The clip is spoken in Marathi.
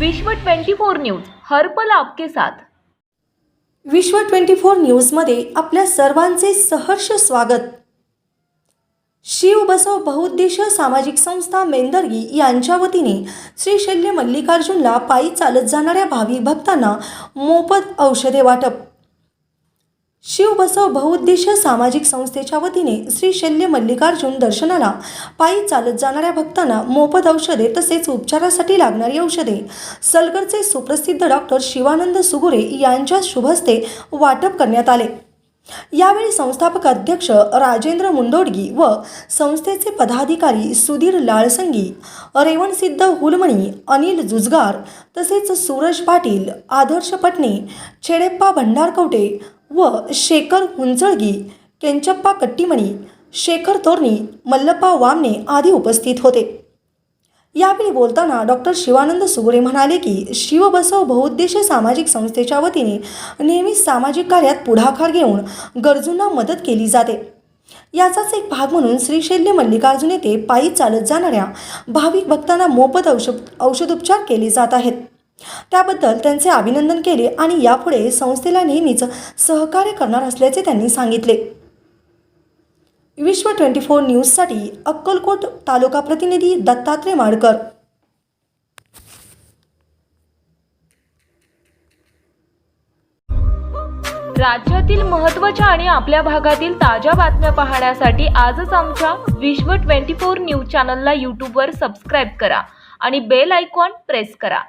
विश्व 24 न्यूज हर्पल आपके साथ. विश्व ट्वेंटी फोर न्यूजमध्ये आपल्या सर्वांचे सहर्ष स्वागत. शिव बसव बहुउद्देशीय सामाजिक संस्था मेंदर्गी यांच्या वतीने श्री शल्य मल्लिकार्जुनला पायी चालत जाणाऱ्या भाविक भक्तांना मोफत औषधे वाटप. शिव बसव बहुउद्देशीय सामाजिक संस्थेच्या वतीने श्री शल्य मल्लिकार्जुन दर्शनाला पायी चालत जाणाऱ्या भक्तांना मोफत औषधे तसेच उपचारासाठी लागणारी औषधे. सलगरचे सुप्रसिद्ध डॉक्टर शिवानंद सुगुरे यांच्या शुभस्ते वाटप करण्यात आले. यावेळी संस्थापक अध्यक्ष राजेंद्र मुंडोडगी व संस्थेचे पदाधिकारी सुधीर लाळसंगी रेवणसिद्ध हुलमणी अनिल जुजगार तसेच सूरज पाटील आदर्श पटणे छेडेप्पा भंडारकवटे व शेखर हुंचळगी केंचप्पा कट्टीमणी शेखर तोरणी मल्लप्पा वामने आदी उपस्थित होते. यावेळी बोलताना डॉक्टर शिवानंद सुगुरे म्हणाले की शिवबसव बहुउद्देशीय सामाजिक संस्थेच्या वतीने नेहमीच सामाजिक कार्यात पुढाकार घेऊन गरजूंना मदत केली जाते. याचाच एक भाग म्हणून श्रीशैल्य मल्लिकार्जुन येथे पायी चालत जाणाऱ्या भाविक भक्तांना मोफत औषध औषधोपचार केले जात आहेत. त्याबद्दल त्यांचे अभिनंदन केले आणि यापुढे संस्थेला नेहमीच सहकार्य करणार असल्याचे त्यांनी सांगितले. विश्व ट्वेंटी फोर न्यूजसाठी अक्कलकोट तालुका प्रतिनिधी दत्तात्रय माडकर. राज्यातील महत्त्वाच्या आणि आपल्या भागातील ताज्या बातम्या पाहण्यासाठी आजच आमच्या विश्व 24 न्यूज चॅनलला यूट्यूबवर सबस्क्राईब करा आणि बेल आयकॉन प्रेस करा.